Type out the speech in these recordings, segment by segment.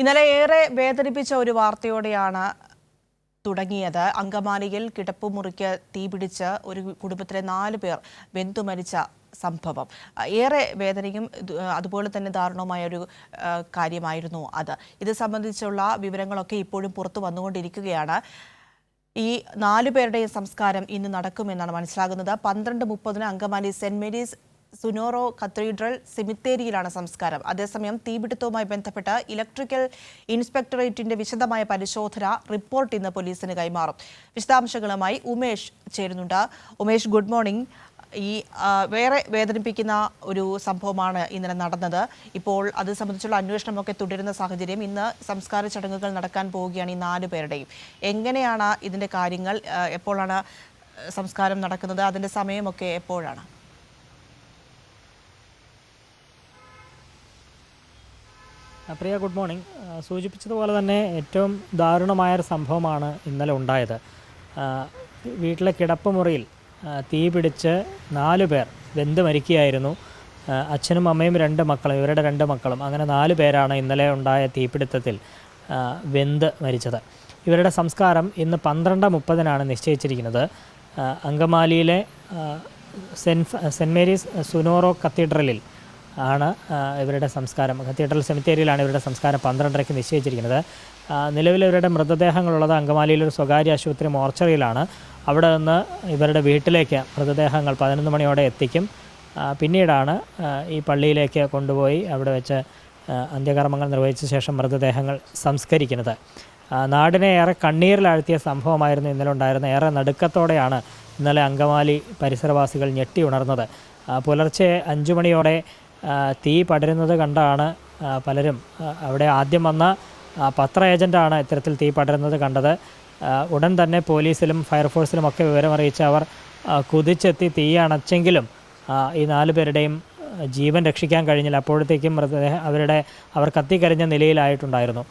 ഇന്നലെ ഏറെ വേദനിപ്പിച്ച ഒരു വാർത്തയോടെയാണ് തുടങ്ങിയത്. അങ്കമാലിയിൽ കിടപ്പുമുറിക്ക് തീപിടിച്ച് ഒരു കുടുംബത്തിലെ നാല് പേർ വെന്തു മരിച്ച സംഭവം. ഏറെ വേദനയും അതുപോലെ തന്നെ ദാരുണവുമായ ഒരു കാര്യമായിരുന്നു അത്. ഇത് സംബന്ധിച്ചുള്ള വിവരങ്ങളൊക്കെ ഇപ്പോഴും പുറത്തു വന്നുകൊണ്ടിരിക്കുകയാണ്. ഈ നാലു പേരുടെയും സംസ്കാരം ഇന്ന് നടക്കുമെന്നാണ് മനസ്സിലാകുന്നത്. പന്ത്രണ്ട് മുപ്പതിന് Angamaly saint Mary's Soonoro cathedral സെമിത്തേരിയിലാണ് സംസ്കാരം. അതേസമയം തീപിടുത്തവുമായി ബന്ധപ്പെട്ട് ഇലക്ട്രിക്കൽ ഇൻസ്പെക്ടറേറ്റിന്റെ വിശദമായ പരിശോധന റിപ്പോർട്ട് ഇന്ന് പോലീസിന് കൈമാറും. വിശദാംശങ്ങളുമായി ഉമേഷ് ചേരുന്നുണ്ട്. Umesh good morning. ഈ വേറെ വേദനിപ്പിക്കുന്ന ഒരു സംഭവമാണ് ഇന്നലെ നടന്നത്. ഇപ്പോൾ അത് സംബന്ധിച്ചുള്ള അന്വേഷണമൊക്കെ തുടരുന്ന സാഹചര്യം ഇന്ന് സംസ്കാര ചടങ്ങുകൾ നടക്കാൻ പോവുകയാണ് ഈ നാല് പേരുടെയും. എങ്ങനെയാണ് ഇതിന്റെ കാര്യങ്ങൾ? എപ്പോഴാണ് സംസ്കാരം നടക്കുന്നത്? അതിന്റെ സമയമൊക്കെ എപ്പോഴാണ്? Priya good morning. സൂചിപ്പിച്ചതുപോലെ തന്നെ ഏറ്റവും ദാരുണമായൊരു സംഭവമാണ് ഇന്നലെ ഉണ്ടായത്. വീട്ടിലെ കിടപ്പുമുറിയിൽ മുറിയിൽ തീ പിടിച്ച് നാല് പേർ വെന്ത് മരിക്കുകയായിരുന്നു. അച്ഛനും അമ്മയും രണ്ട് മക്കളും ഇവരുടെ രണ്ട് മക്കളും അങ്ങനെ നാല് പേരാണ് ഇന്നലെ ഉണ്ടായ തീപിടുത്തത്തിൽ വെന്ത് മരിച്ചത്. ഇവരുടെ സംസ്കാരം ഇന്ന് പന്ത്രണ്ട് മുപ്പതിനാണ് നിശ്ചയിച്ചിരിക്കുന്നത്. അങ്കമാലിയിലെ സെന്റ് സെന്റ് മേരീസ് സുനോറോ കത്തീഡ്രലിൽ ആണ് ഇവരുടെ സംസ്കാരം. കത്തീഡ്രൽ സെമിത്തേരിയിലാണ് ഇവരുടെ സംസ്കാരം പന്ത്രണ്ടരയ്ക്ക് നിശ്ചയിച്ചിരിക്കുന്നത്. നിലവിൽ ഇവരുടെ മൃതദേഹങ്ങളുള്ളത് അങ്കമാലിയിലെ ഒരു സ്വകാര്യ ആശുപത്രി മോർച്ചറിയിലാണ്. അവിടെ നിന്ന് ഇവരുടെ വീട്ടിലേക്ക് മൃതദേഹങ്ങൾ പതിനൊന്ന് മണിയോടെ എത്തിക്കും. പിന്നീടാണ് ഈ പള്ളിയിലേക്ക് കൊണ്ടുപോയി അവിടെ വെച്ച് അന്ത്യകർമ്മങ്ങൾ നിർവഹിച്ച ശേഷം മൃതദേഹങ്ങൾ സംസ്കരിക്കുന്നത്. നാടിനെ ഏറെ കണ്ണീരിലാഴ്ത്തിയ സംഭവമായിരുന്നു ഇന്നലെ ഉണ്ടായിരുന്ന ഏറെ നടുക്കത്തോടെയാണ് ഇന്നലെ അങ്കമാലി പരിസരവാസികൾ ഞെട്ടി ഉണർന്നത്. പുലർച്ചെ അഞ്ചു മണിയോടെ തീ പടരുന്നത് കണ്ടാണ് പലരും അവിടെ ആദ്യം വന്ന പത്ര ഏജന്റാണ് ഇത്തരത്തിൽ തീ പടരുന്നത് കണ്ടത്. ഉടൻ തന്നെ പോലീസിലും ഫയർഫോഴ്സിലും ഒക്കെ വിവരമറിയിച്ച് അവർ കുതിച്ചെത്തി തീ അണച്ചെങ്കിലും ഈ നാല് പേരുടെയും ജീവൻ രക്ഷിക്കാൻ കഴിഞ്ഞില്ല. അപ്പോഴത്തേക്കും മൃതദേഹം അവരുടെ അവർ കത്തിക്കരിഞ്ഞ നിലയിലായിട്ടുണ്ടായിരുന്നു.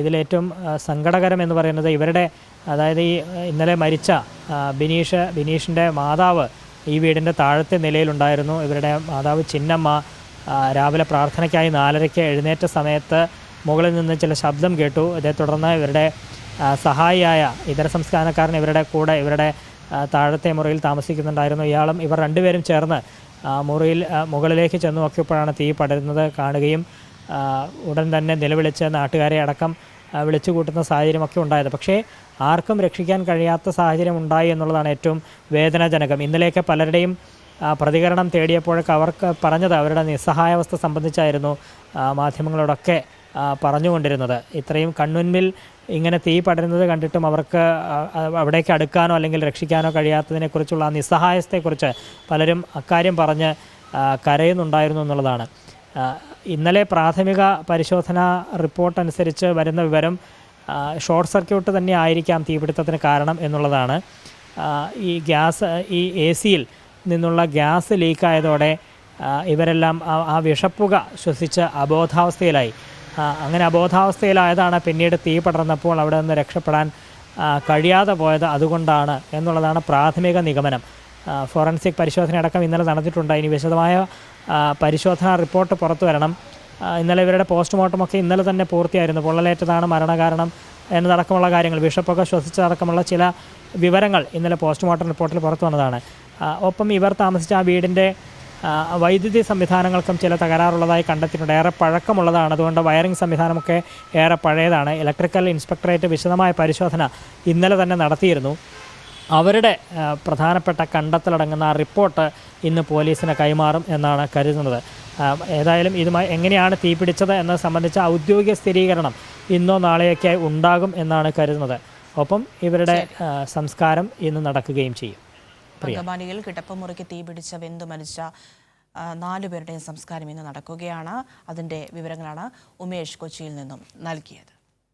ഇതിലേറ്റവും സങ്കടകരം എന്ന് പറയുന്നത് ഇവരുടെ അതായത് ഈ ഇന്നലെ മരിച്ച ബിനീഷ് ബിനീഷിന്റെ മാതാവ് ഈ വീടിന്റെ താഴത്തെ നിലയിലുണ്ടായിരുന്നു. ഇവരുടെ മാതാവ് ചിന്നമ്മ രാവിലെ പ്രാർത്ഥനയ്ക്കായി നാലരയ്ക്ക് എഴുന്നേറ്റ സമയത്ത് മുകളിൽ നിന്ന് ചില ശബ്ദം കേട്ടു. ഇതേ തുടർന്ന് ഇവരുടെ സഹായിയായ ഇതര സംസ്ഥാനക്കാരൻ ഇവരുടെ കൂടെ ഇവരുടെ താഴത്തെ മുറിയിൽ താമസിക്കുന്നുണ്ടായിരുന്നു. ഇയാളും ഇവർ രണ്ടുപേരും ചേർന്ന് മുറിയിൽ മുകളിലേക്ക് ചെന്ന് നോക്കിയപ്പോഴാണ് തീ പടരുന്നത് കാണുകയും ഉടൻ തന്നെ നിലവിളിച്ച് നാട്ടുകാരെ അടക്കം വിളിച്ചു കൂട്ടുന്ന സാഹചര്യമൊക്കെ ഉണ്ടായത്. പക്ഷേ ആർക്കും രക്ഷിക്കാൻ കഴിയാത്ത സാഹചര്യം ഉണ്ടായി എന്നുള്ളതാണ് ഏറ്റവും വേദനാജനകം. ഇന്നലെയൊക്കെ പലരുടെയും പ്രതികരണം തേടിയപ്പോഴൊക്കെ അവർക്ക് പറഞ്ഞത് അവരുടെ നിസ്സഹായാവസ്ഥ സംബന്ധിച്ചായിരുന്നു മാധ്യമങ്ങളോടൊക്കെ പറഞ്ഞുകൊണ്ടിരുന്നത്. ഇത്രയും കൺമുൻപിൽ ഇങ്ങനെ തീ പടരുന്നത് കണ്ടിട്ടും അവർക്ക് അവിടേക്ക് അടുക്കാനോ അല്ലെങ്കിൽ രക്ഷിക്കാനോ കഴിയാത്തതിനെക്കുറിച്ചുള്ള ആ നിസ്സഹായത്തെക്കുറിച്ച് പലരും അക്കാര്യം പറഞ്ഞ് കരയുന്നുണ്ടായിരുന്നു എന്നുള്ളതാണ്. ഇന്നലെ പ്രാഥമിക പരിശോധന റിപ്പോർട്ട് അനുസരിച്ച് വരുന്ന വിവരം ഷോർട്ട് സർക്യൂട്ട് തന്നെ ആയിരിക്കാം തീപിടുത്തത്തിന് കാരണം എന്നുള്ളതാണ്. ഈ ഗ്യാസ് ഈ എ സിയിൽ നിന്നുള്ള ഗ്യാസ് ലീക്കായതോടെ ഇവരെല്ലാം ആ- വിഷപ്പുക ശ്വസിച്ച് അബോധാവസ്ഥയിലായി. അങ്ങനെ അബോധാവസ്ഥയിലായതാണ് പിന്നീട് തീ പടർന്നപ്പോൾ അവിടെ നിന്ന് രക്ഷപ്പെടാൻ കഴിയാതെ പോയത് അതുകൊണ്ടാണ് എന്നുള്ളതാണ് പ്രാഥമിക നിഗമനം. ഫോറൻസിക് പരിശോധന അടക്കം ഇന്നലെ നടന്നിട്ടുണ്ട്. ഇനി വിശദമായ പരിശോധനാ റിപ്പോർട്ട് പുറത്തു വരണം. ഇന്നലെ ഇവരുടെ പോസ്റ്റ്മോർട്ടമൊക്കെ ഇന്നലെ തന്നെ പൂർത്തിയായിരുന്നു. പൊള്ളലേറ്റതാണ് മരണകാരണം എന്നതടക്കമുള്ള കാര്യങ്ങൾ. വിഷപ്പൊക്കെ ശ്വസിച്ചതടക്കമുള്ള ചില വിവരങ്ങൾ ഇന്നലെ പോസ്റ്റ്മോർട്ടം റിപ്പോർട്ടിൽ പുറത്തു വന്നതാണ്. ഒപ്പം ഇവർ താമസിച്ച ആ വീടിന്റെ വൈദ്യുതി സംവിധാനങ്ങൾക്കും ചില തകരാറുള്ളതായി കണ്ടെത്തിയിട്ടുണ്ട്. ഏറെ പഴക്കമുള്ളതാണ്. അതുകൊണ്ട് വയറിംഗ് സംവിധാനമൊക്കെ ഏറെ പഴയതാണ്. ഇലക്ട്രിക്കൽ ഇൻസ്പെക്ടറേറ്റ് വിശദമായ പരിശോധന ഇന്നലെ തന്നെ നടത്തിയിരുന്നു. അവരുടെ പ്രധാനപ്പെട്ട കണ്ടെത്തലടങ്ങുന്ന ആ റിപ്പോർട്ട് ഇന്ന് പോലീസിന് കൈമാറും എന്നാണ് കരുതുന്നത്. ഏതായാലും ഇതുമായി എങ്ങനെയാണ് തീപിടിച്ചത് എന്നത് സംബന്ധിച്ച ഔദ്യോഗിക സ്ഥിരീകരണം ഇന്നോ നാളെയൊക്കെ ഉണ്ടാകും എന്നാണ് കരുതുന്നത്. ഒപ്പം ഇവരുടെ സംസ്കാരം ഇന്ന് നടക്കുകയും ചെയ്യും. അങ്കമാലിയിൽ കിടപ്പുമുറിക്ക് തീപിടിച്ച വെന്തു മരിച്ച നാലുപേരുടെയും നാലു പേരുടെയും സംസ്കാരം ഇന്ന് നടക്കുകയാണ്. അതിന്റെ വിവരങ്ങളാണ് ഉമേഷ് കൊച്ചിയിൽ നിന്നും നൽകിയത്.